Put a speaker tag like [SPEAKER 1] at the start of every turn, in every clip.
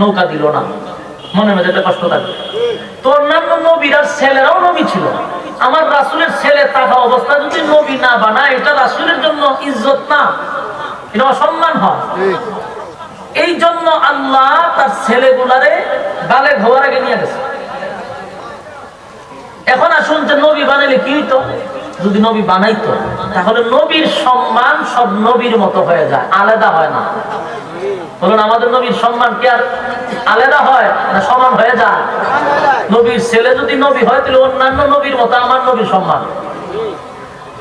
[SPEAKER 1] নৌকা দিল না। মনে একটা কষ্ট থাকবে তো অন্যান্য নবীরা ছেলেরাও নবী ছিল। আমার রাসুলের ছেলে থাকা অবস্থা যদি নবী না বানায়, এটা রাসুলের জন্য ইজ্জত না। এটা অসম্মান হয়। এই জন্য আল্লাহ তার ছেলেগুলারে গালে ঘোয়ার আগে নিয়ে গেছে। এখন আসুন যে নবী বানাইলে কি হইতো? যদি নবী বানাইতো, তাহলে নবীর সম্মান সব নবীর মতো হয়ে যায়, আলাদা হয় না। বলুন, আমাদের নবীর সম্মান কি আর আলাদা হয় না সমান হয়ে যায়? নবীর ছেলে যদি নবী হয়, তাহলে অন্যান্য নবীর মতো আমার নবীর সম্মান।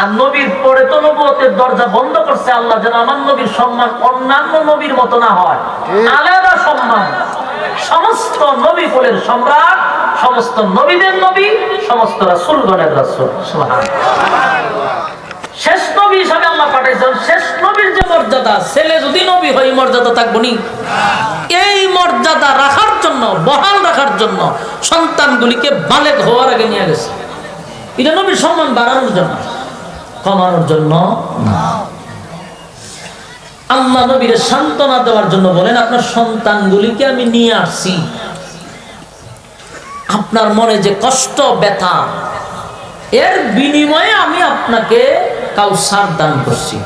[SPEAKER 1] আর নবীর পরে তো নবুয়তের দরজা বন্ধ করছে আল্লাহ, যেন আমার নবীর সম্মান অন্যান্য নবীর মতো না হয়। আলাদা সম্মান। সমস্ত নবী কুলের সম্রাট, সমস্ত নবীদের নবী, সমস্ত রাসূলগণের রাসূল। সুবহানাল্লাহ। শেষ নবী হিসাবে আল্লাহ পাঠাইছেন, শেষ নবীর যে মর্যাদা, ছেলে যদি নবী হয় মর্যাদা থাকব নি? এই মর্যাদা রাখার জন্য, বহাল রাখার জন্য সন্তানগুলিকে বালেক হওয়ার আগে নিয়ে গেছে। এটা নবীর সম্মান বাড়ানোর জন্য, কমানোর জন্য আল্লাহ নবীর সান্ত্বনা দেওয়ার জন্য বলেন, আপনার সন্তানগুলিকে আমি নিয়ে আসছি। আপনার মনে যে কষ্ট, ব্যথা, এর বিনিময়ে আমি আপনাকে কাউসার দান করছি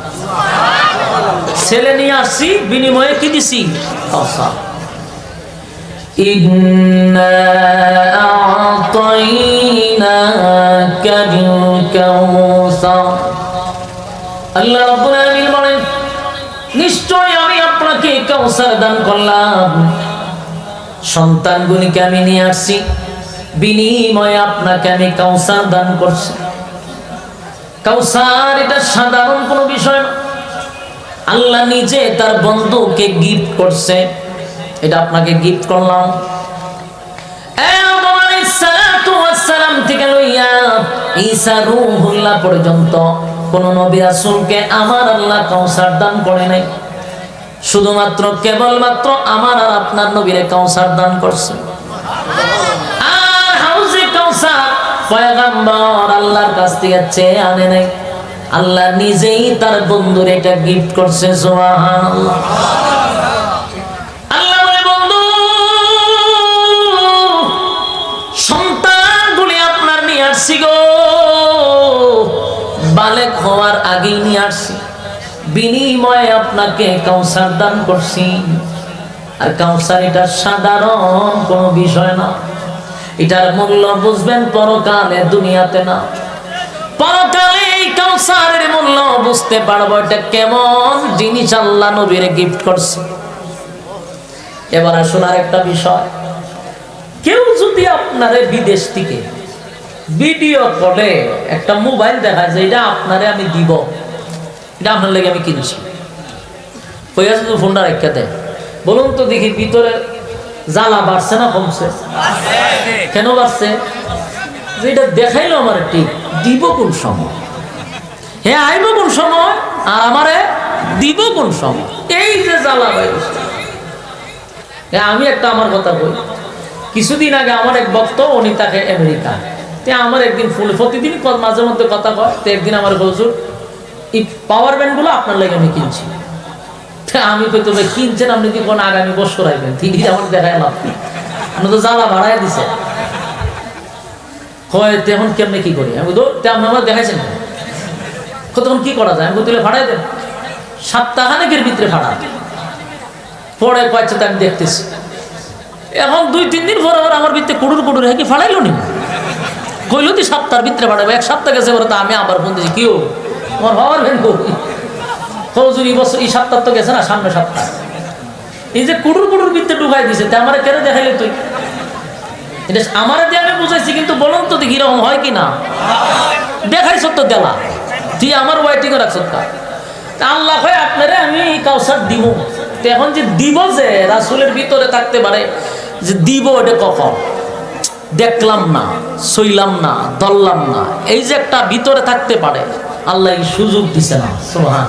[SPEAKER 1] ছেলে নিয়ে আসছি বিনিময়ে কি দিছি কাউসার إنا أعطيناك الكوثر আল্লাহ রাব্বুল আলামিন বলেন নিশ্চয় আমি আপনাকে কাউসার দান করলাম সন্তানগুলিকে আমি নিয়ে আসছি বিনিময়ে আপনাকে আমি কাউসার দান করছি কাউসার, এটা সাধারণ কোনো বিষয় না। আল্লাহ নিজে তার বন্ধুকে গিফট করছে। এটা আপনাকে গিফট করলাম। থেকে পর্যন্ত নবী আমার আল্লাহ দান করে নাই। শুধুমাত্র কেবলমাত্র আমার আর আপনার নবীরে কাউসার দান করছে আর হাউজে কাউসার পয়গম্বর আল্লাহর কাছ থেকে চেয়ে আনে নাই। আল্লাহ নিজেই তার বন্ধুর এটা গিফট করছে বলে আপনার নিয়ে আসছি গো। বালেক হওয়ার আগেই নিয়ে আসছি। বিনিময়ে আপনাকে দান করছি। আর কাউসার এটা সাধারণ কোনো বিষয় না। এটার মূল্য বুঝবেন পরকালে, দুনিয়াতে না। পরকালে এই কাউসারের মূল্য বুঝতে পারব এটা কেমন? জিনিস আল্লাহ নবীরে গিফট করছে। এবার আসুন একটা বিষয়। কেউ যদি আপনারে বিদেশ থেকে ভিডিও কলে একটা মোবাইল দেখা যায়, এটা আপনারে আমি দিব। এটা আপনার লেগে আমি কিনছি। ফোনটা রেখে দেয়। বলুন তো দেখি ভিতরে জ্বালা বাড়ছে না কমছে? কেন বাড়ছে? এটা দেখাইলো আমার ঠিক দিব কোন সময়? হ্যাঁ আইব কোন সময়? আর আমারে দিব কোন সময়? এই যে জ্বালা বাইরে হ্যাঁ, আমি একটা আমার কথা বলি কিছুদিন আগে আমার এক বক্ত উনি তাকে আমেরিকা তে আমার একদিন ফুল প্রতিদিন মাঝে মধ্যে কথা কয়। তো একদিন আমার বলছুর এই পাওয়ার ব্যাংকগুলো আপনার লাগে আমি কিনছি। আমি কই তবে কিনছেন আপনি কি কোন আগামী বছর আইবেন? তিনি আমার দেখায় লাভ আপনি তো জ্বালা বাড়াই দিছে হয় তখন কেমনে কি করি? আমি তো তে আপনি আমার দেখাইছেন তখন কি করা যায়? আমি তুলে ফাড়াই দেন। সপ্তাহখানেকের ভিতরে ফাড়া পরে কয়েছে আমি দেখতেছি। এখন দুই, তিন দিন পরে আবার আমার ভিতরে কুড়ুর কুড়ুর হ্যাঁ কি ফাড়াইলো নি? কইলো তুই সপ্তাহের ভিতরে ফাড়াবো এক সপ্তাহ গেছে পরে তো আমি আবার ফোন দিয়েছি কেউ আমার হওয়ার ভেন কৌজুর এই বছর এই সপ্তাহ তো গেছে না, সামনে সপ্তাহ এই যে কুড়ুর কুড়ুর ভিতরে ঢুকাই দিছে, তা আমার কেন দেখাইলে তুই? এটা আমার দিয়ে আমি বুঝাইছি, কিন্তু বলুন তো দেখি এরকম হয় কি না দেখাইছ তো দেলা। তুই আমার ওয়াইটিং রাখছ তা আল্লাহ হয় আপনারে আমি কাউসার দিব। তো এখন যে দিব যে, রাসুলের ভিতরে থাকতে পারে, যে দিব এটা কখন? দেখলাম না, সইলাম না দললাম না। এই যে একটা ভিতরে থাকতে পারে, আল্লাহ সুযোগ দিছে না সোহান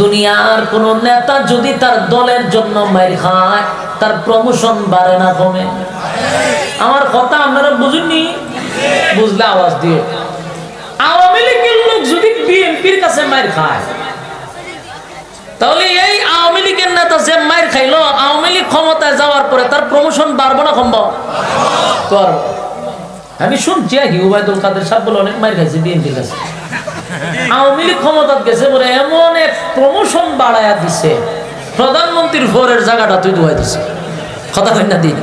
[SPEAKER 1] দুনিয়ার কোন নেতা যদি তার দলের জন্য মাইর খায়, তার প্রমোশন বাড়ে না কমে। আমার কথা আপনারা বুঝুননি? বুঝলে আওয়াজ দিয়ে আওয়ামী লীগের লোক যদি বিএনপির কাছে মাইর খায়, তাহলে এই আওয়ামী লীগের নেতা যে মাইর খাইলো, আওয়ামী লীগ ক্ষমতায় যাওয়ার পরে তার প্রমোশন বাড়বো না সম্ভব করব। আমি শুনছি আর কি উবায়দুল কাদের সাহেব বলে অনেক মাইর খাইছে বিএনপির কাছে। আওয়ামী লীগ ক্ষমতা গেছে বলে এমন এক প্রমোশন বাড়ায়া দিছে। প্রধানমন্ত্রীর ফোরের জায়গাটা তুই দুয়াই দিছে। কথা কই না দিন।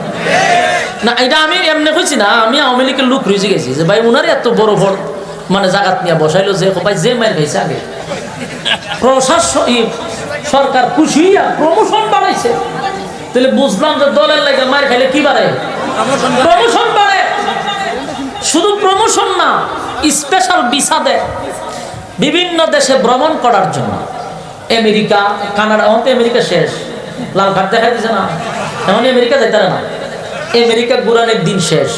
[SPEAKER 1] না এটা আমি এমনি কইছি না আমি আওয়ামী লীগের লোক রুজি গেছি যে ভাই উনার এত বড় বড় মানে জায়গাত নিয়ে বসাইলো যে ভাই যে মাইর খাইছে আগে। প্রশাসন সরকার খুশি প্রমোশন বাড়াইছে। তাহলে বুঝলাম যে দলের লাগে মার খাইলে কি বাড়ে? প্রমোশন বাড়ে। শুধু প্রমোশন না স্পেশাল ভিসা দেয় বিভিন্ন দেশে ভ্রমণ করার জন্য। আমেরিকা, কানাডা, এখন তো আমেরিকা শেষ। লাল কার্ড দেখা দিছে না। এখন আমেরিকা যাইতে না। আমেরিকা ঘুরানোর দিন শেষ।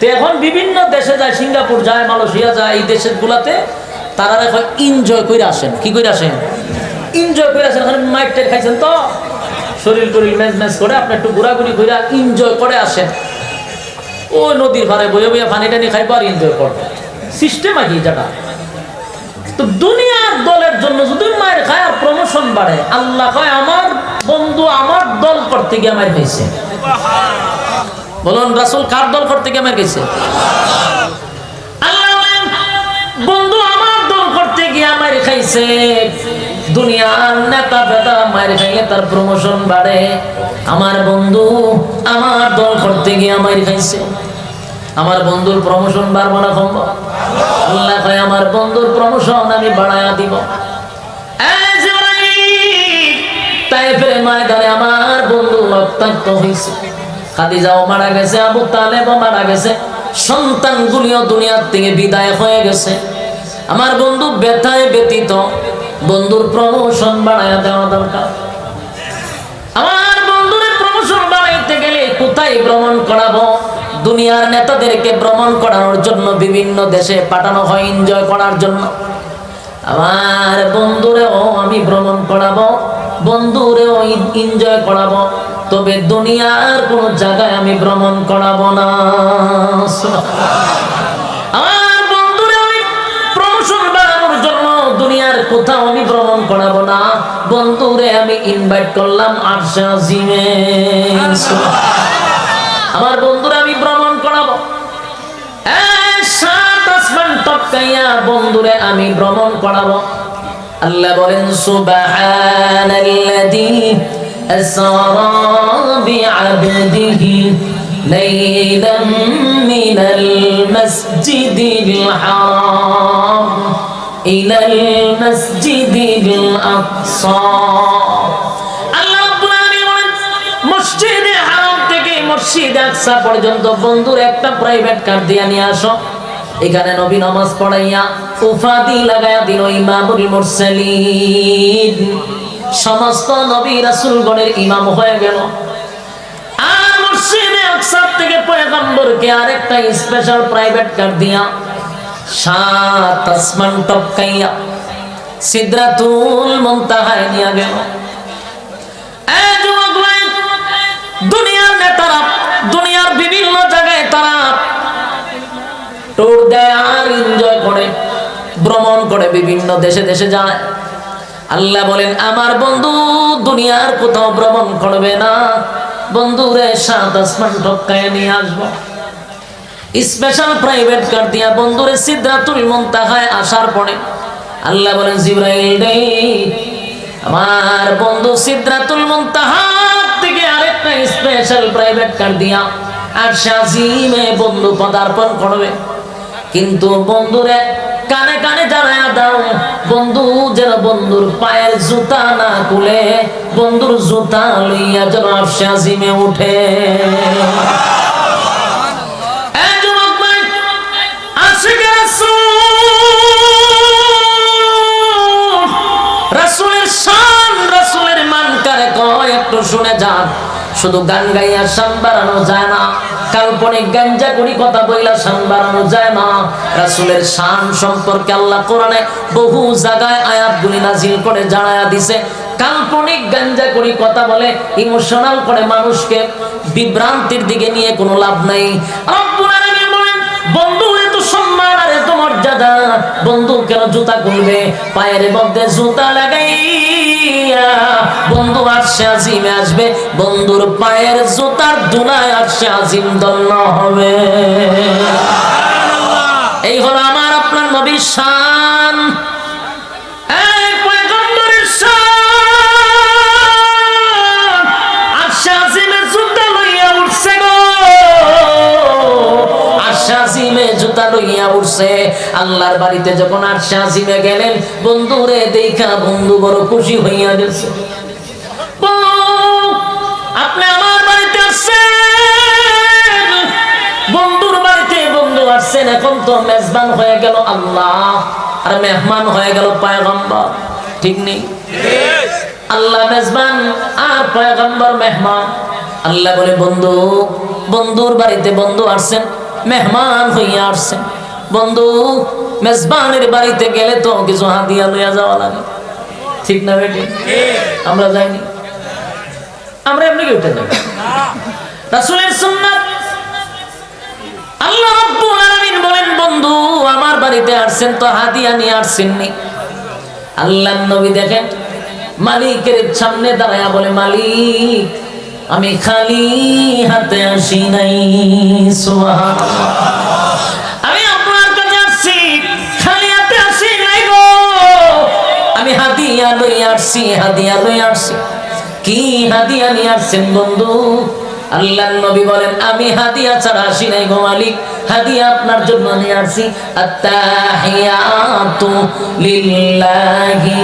[SPEAKER 1] তো এখন বিভিন্ন দেশে যায়, সিঙ্গাপুর যায়, মালয়েশিয়া যায়, এই দেশের গুলাতে তারা এখন এনজয় করে আসেন। কি করে আসেন? এনজয় করে আসেন। ওখানে মাইক টাইট খাইছেন তো? শরীর টরিল ম্যাচ ম্যাচ করে আপনি একটু ঘোরাঘুরি করে এনজয় করে আসেন। ও নদীর ধারে বয়ে বয়ে পানি টানি খাইবো আর এনজয় করব। সিস্টেম আর কি যেটা তো দুনিয়ার দলের জন্য যদি মায়ের খায় আর প্রমোশন বাড়ে আল্লাহ কয় আমার বন্ধু আমার দল করতে গিয়ে আমার খাইছে। বলুন রাসুল কার দল করতে গিয়ে আমার বলেন, বন্ধু আমার দল করতে গিয়ে আমার খাইছে। দুনিয়ার নেতা ফেতা মায়ের খাইয়ে তার প্রমোশন বাড়ে। আমার বন্ধু আমার দল করতে গিয়ে আমার খাইছে। আমার বন্ধুর প্রমোশন বাড়বো না সম্ভব আল্লাহ কয় আমার বন্ধুর প্রমোশন আমি বাড়ায়া দিব। আমার বন্ধু গেছে বন্ধু ব্যথায় ব্যতীত বন্ধুর প্রমোশন বাড়ায়া দেওয়া দরকার। আমার বন্ধুরে প্রমোশন বাড়াইতে গেলে কোথায় ভ্রমণ করাবো? দুনিয়ার নেতাদেরকে ভ্রমণ করানোর জন্য বিভিন্ন দেশে পাঠানো হয় এনজয় করার জন্য। আমার বন্ধুরেও আমি ভ্রমণ করাবো, বন্ধুরেও এনজয় করাবো, তবে দুনিয়ার কোন জায়গায় আমি ভ্রমণ করাবো না। আমার বন্ধুরে আমি প্রমোশন বাড়ানোর জন্য দুনিয়ার কোথাও আমি ভ্রমণ করাবো না। বন্ধুরে আমি ইনভাইট করলাম আরশা জিমে। আমার বন্ধুরা আসমান টপকাইয়া, বন্ধুরে, আমি ভ্রমণ করাবো। আল্লাহ বলেন, সুবহানাল্লাযী মসজিদে হারাম থেকে মসজিদ আকসা পর্যন্ত, বন্ধুর, একটা প্রাইভেট কার দিয়ে নিয়ে আসো। এখানে নবী নামাজ পড়াইয়া উফাদি লাগায়া দিল ইমামুল মুরসালিন। সমস্ত নবী রাসূলগণের ইমাম হয়ে গেল। আর মসজিদে আকসা থেকে পয়গম্বরকে আরেকটা স্পেশাল প্রাইভেট কার দিয়া সাত আসমান টপকাইয়া সিদরাতুল মুনতাহায় নিয়ে গেল। এই যুবক দুনিয়ার নেতারা, দুনিয়ার বিভিন্ন জায়গায় তারা ট্যুর দেয় আর এনজয় করে, ভ্রমণ করে বিভিন্ন দেশে দেশে যায়। আল্লাহ বলেন, আমার বন্ধু দুনিয়ার কোথাও ভ্রমণ করবে না। বন্ধুরে সাত আসমান টপকায় নিয়ে আসব। স্পেশাল প্রাইভেট কার দিয়া বন্ধুরে সিদ্ধাতুল মুনতাহায় আসার পরে আল্লাহ বলেন, জিব্রাইল রে আমার বন্ধু সিদ্ধাতুল মুনতাহা থেকে আরেকটা স্পেশাল প্রাইভেট কার দিয়া আর শাজিমে বন্ধু পদার্পণ করবে। কিন্তু বন্ধুরে, কানে কানে জানায়া দাও, বন্ধু যেন বন্ধুর পায়ের জুতা না খুলে, বন্ধুর জুতা লইয়া যেন উঠে রাসূলের মান কারে কয়, একটু শুন। শুধু গান গাইয়া শান বাড়ানো যায় না। কাল্পনিক গাঞ্জা করি কথা বইলা শান বাড়ানো যায় না। রাসূলের শান সম্পর্কে আল্লাহ কোরআনে বহু জায়গায় আয়াতগুলি নাজিল করে জানায়া দিছে। কাল্পনিক গাঞ্জা করি কথা বলে ইমোশনাল করে মানুষকে বিভ্রান্তির দিকে নিয়ে কোনো লাভ নাই। বন্ধু সম্মান, আর এত মর্যাদা বন্ধু, কেন জুতা খুলবে? পায়ের মধ্যে জুতা লাগাইয়া বন্ধু আসছে, আজিমে আসবে। বন্ধুর পায়ের জুতার দুলায় আসছে, আজিম দন্ন হবে। এই হলো আমার আপনার নবীর শান। উঠছে। আল্লাহর বাড়িতে যখন আশা আজিমে গেলেন, বন্ধুরে দেখা বন্ধু বড় খুশি হইয়া গেছে। আপনি আমার বাড়িতে আসছেন। বন্ধুর বাড়িতে বন্ধু আসছেন। এখন তো মেজবান হয়ে গেল আল্লাহ, আর মেহমান হয়ে গেল পায়গম্বর। ঠিক নেই? আল্লাহ মেজবান, আর মেহমান। আল্লাহ বলে, বন্ধু, বন্ধুর বাড়িতে বন্ধু আসছেন, মেহমান হইয়া আসছেন। বন্ধু, মেজবানের বাড়িতে গেলে তো কিছু হাতিয়া লইয়া যাওয়া লাগে। ঠিক না বেটি? আমরা যাইনি। আমরা এমনি উঠে যাই? রাসূলের সুন্নাত। আল্লাহ রাব্বুল আলামিন বলেন, বন্ধু, আমার বাড়িতে আসছেন তো হাদিয়া নিয়ে আসছেননি। আল্লাহ নবী দেখেন, মালিকের সামনে দাঁড়ায়া বলে, মালিক, আমি খালি হাতে আসি নাই, সুবহানাল্লাহ। হাদিয়া লই আসছি, হাদিয়া লই আসছি। কি হাদিয়া নিয়ে আসছেন বন্ধু? আল্লাহ নবী বলেন, আমি হাদিয়া ছাড়া আসি নাই গো মালিক। হাদিয়া আপনার জন্য নিয়ে আসছি। আত্তাহিয়াতু লিল্লাহি